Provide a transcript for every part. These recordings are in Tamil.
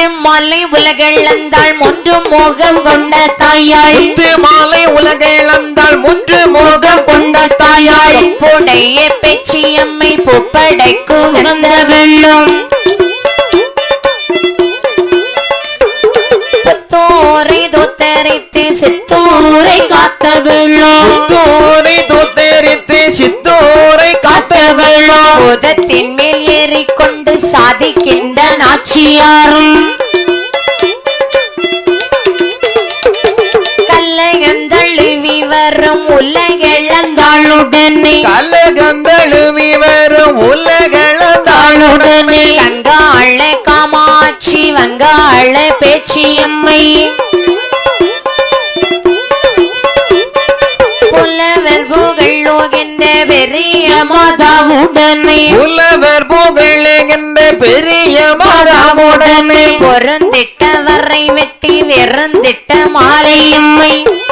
முத்து மாலை உலகளந்தாள் ஒன்று மோகம் கொண்ட தாயாள் முத்து மாலை உலகிழந்தால் முன்று மோகம் கொண்ட தாயாய். புடைய பேச்சியம்மை பூப்படைக்கும் வந்த வெள்ளம் புத்தோரை தோத்தரித்து சித்தோரை காத்த வெள்ளம் தோரை தோத்தரித்து சித்தோரை காத்த வெள்ளம் பூதத்தின் மேல் ஏறிக்கொண்டு சாதிக்கின்ற நாச்சியாரும் கல்லையந்தழுவி வரும் உலகெழந்தாளுடனே. கலகந்தழுவி வரும் உலகளந்தாளுடனே கங்காள காமாட்சி வங்காள பேச்சியம்மை. புலவர் புகழோகின்ற பெரிய மாதாவுடனே. புலவர் புகழுகின்ற பெரிய உடனே மாதாவுடனே பொருந்திட்டவரை வெட்டி வெறுந்திட்ட மாலையம்மை. கிளி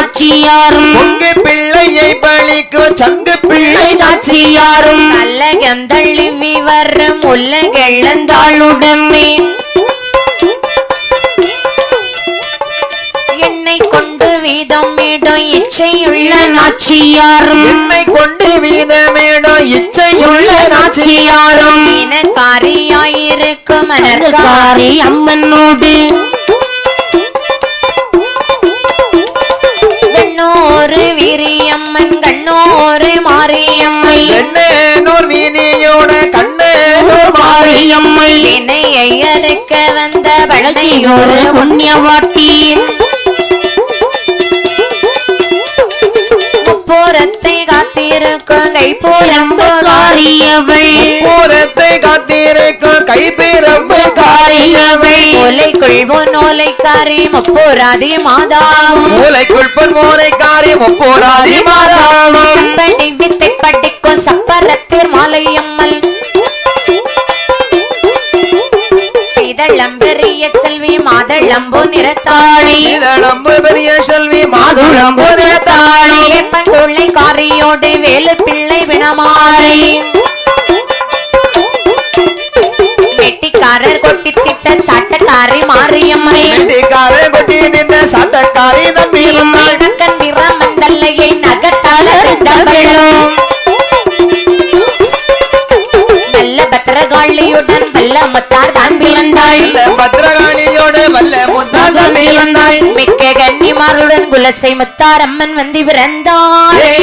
நாச்சியாரும். பொங்கு பிள்ளையை பழிக்கும் சங்கு பிள்ளை நாச்சியாரும். நல்லகம் தள்ளுவி வரும் உலகெழுந்தாளுடனே என்னை கொண்டு வீதம் இடும் இச்சையுள்ள நாச்சியாரும். என்னை கொண்டு வீதமேடும் இச்சையுள்ள நாச்சியாரும். இனக்காரியாயிருக்கும் மலர்காரி அம்மனோடு. மாரியம்மை வினையை அறுக்க வந்த வளதையோரு புண்ணியவாட்டி. முப்போரத்தை காத்திருக்கும் கைப்போரம்புகாரியவள் பூரத்தை காத்திருக்கும் கைப்பேரம்பு காரியவை ஓலை கொள்வோன் ஓலைக்காரி முப்போராதி மாதாவும் மூளைக்குள் பொன் மூளைக்காரி முப்போராதி மாதாவும் செப்படி வித்தை சீதளம்பெரிய செல்வி மாதளம்பு நிறத்தாளி. இதழம்பு பெரிய செல்வி மாதுளம்பு தாளி பண்டுள்ளை காரியோடு வேலு பிள்ளை வினமாலை. வெட்டிக்காரர் கொட்டி திட்ட சாட்டக்காரி மாரியம்மை. வெட்டிக்கார கொட்டி நின்ற சட்டக்காரி நம்பியும் நக்கன் பிரமந்தல்லையை நகத்தால் அறிந்தவளும் குலசை முத்தாரம்மன் வந்து பிறந்தாரே.